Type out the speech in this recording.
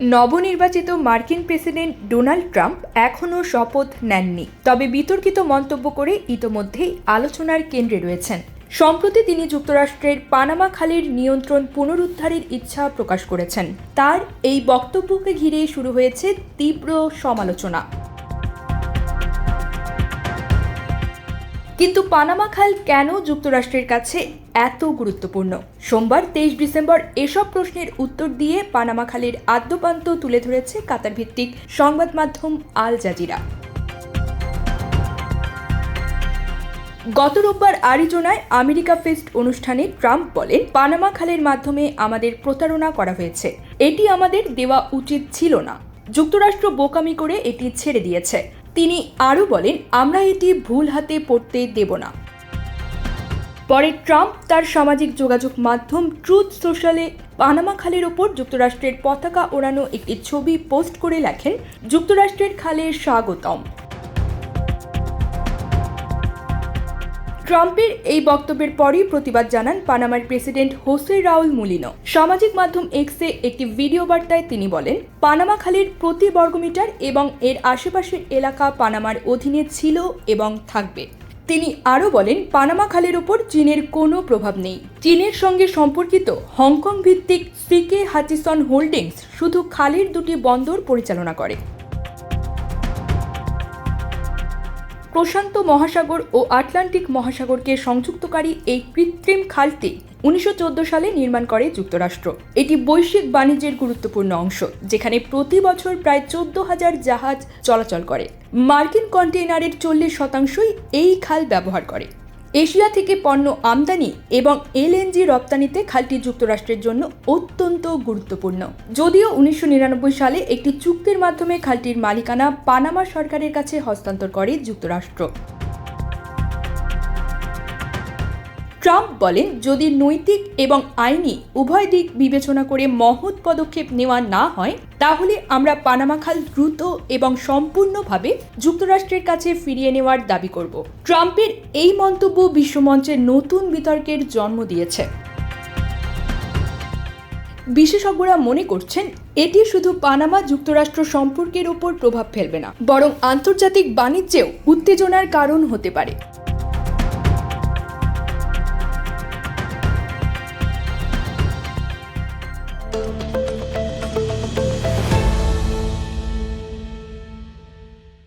নবনির্বাচিত মার্কিন president Donald Trump এখনও শপথ নেননি, তবে বিতর্কিত মন্তব্য করে ইতোমধ্যেই আলোচনার কেন্দ্রে রয়েছেন। সম্প্রতি তিনি যুক্তরাষ্ট্রের পানামা খালের নিয়ন্ত্রণ পুনরুদ্ধারের ইচ্ছা প্রকাশ করেছেন। তার এই বক্তব্যকে ঘিরে শুরু হয়েছে তীব্র সমালোচনা। কিন্তু পানামা খাল কেন যুক্তরাষ্ট্রের কাছে এত গুরুত্বপূর্ণ? সোমবার তেইশ ডিসেম্বর এসব প্রশ্নের উত্তর দিয়ে পানামা খালের আদ্যপান্ত তুলে ধরেছে কাতার ভিত্তিক সংবাদ মাধ্যম আল জাজিরা। গত রোববার আরিজোনায় আমেরিকা ফেস্ট অনুষ্ঠানে ট্রাম্প বলেন, পানামা খালের মাধ্যমে আমাদের প্রতারণা করা হয়েছে। এটি আমাদের দেওয়া উচিত ছিল না। যুক্তরাষ্ট্র বোকামি করে এটি ছেড়ে দিয়েছে। তিনি আরও বলেন, আমরা এটি ভুল হাতে পড়তে দেব না। পরে ট্রাম্প তার সামাজিক যোগাযোগ মাধ্যম ট্রুথ সোশ্যালে পানামা খালের ওপর যুক্তরাষ্ট্রের পতাকা ওড়ানো একটি ছবি পোস্ট করে লেখেন, যুক্তরাষ্ট্রের খালে স্বাগতম। ট্রাম্পের এই বক্তব্যের পরই প্রতিবাদ জানান পানামার প্রেসিডেন্ট হোসে রাউল মুলিনো। সামাজিক মাধ্যম এক্সে একটি ভিডিও বার্তায় তিনি বলেন, পানামা খালের প্রতি বর্গমিটার এবং এর আশেপাশের এলাকা পানামার অধীনে ছিল এবং থাকবে। তিনি আরও বলেন, পানামা খালের ওপর চীনের কোনো প্রভাব নেই। চীনের সঙ্গে সম্পর্কিত হংকং ভিত্তিক সিকে হাচিসন হোল্ডিংস শুধু খালের দুটি বন্দর পরিচালনা করে। প্রশান্ত মহাসাগর ও আটলান্টিক মহাসাগরকে সংযুক্তকারী এই কৃত্রিম খালটি উনিশশো চোদ্দ সালে নির্মাণ করে যুক্তরাষ্ট্র। এটি বৈশ্বিক বাণিজ্যের গুরুত্বপূর্ণ অংশ, যেখানে প্রতি বছর প্রায় চোদ্দ হাজার জাহাজ চলাচল করে। মার্কিন কন্টেইনারের চল্লিশ শতাংশই এই খাল ব্যবহার করে। এশিয়া থেকে পণ্য আমদানি এবং এলএনজি রপ্তানিতে খালটি যুক্তরাষ্ট্রের জন্য অত্যন্ত গুরুত্বপূর্ণ। যদিও উনিশশো নিরানব্বই সালে একটি চুক্তির মাধ্যমে খালটির মালিকানা পানামা সরকারের কাছে হস্তান্তর করে যুক্তরাষ্ট্র। ট্রাম্প বলেন, যদি নৈতিক এবং আইনি উভয় দিক বিবেচনা করে মহৎ পদক্ষেপ নেওয়া না হয়, তাহলে আমরা পানামা খাল দ্রুত এবং সম্পূর্ণভাবে যুক্তরাষ্ট্রের কাছে ফিরিয়ে নেওয়ার দাবি করব। ট্রাম্পের এই মন্তব্য বিশ্বমঞ্চে নতুন বিতর্কের জন্ম দিয়েছে। বিশেষজ্ঞরা মনে করছেন, এটি শুধু পানামা যুক্তরাষ্ট্র সম্পর্কের উপর প্রভাব ফেলবে না, বরং আন্তর্জাতিক বাণিজ্যেও উত্তেজনার কারণ হতে পারে।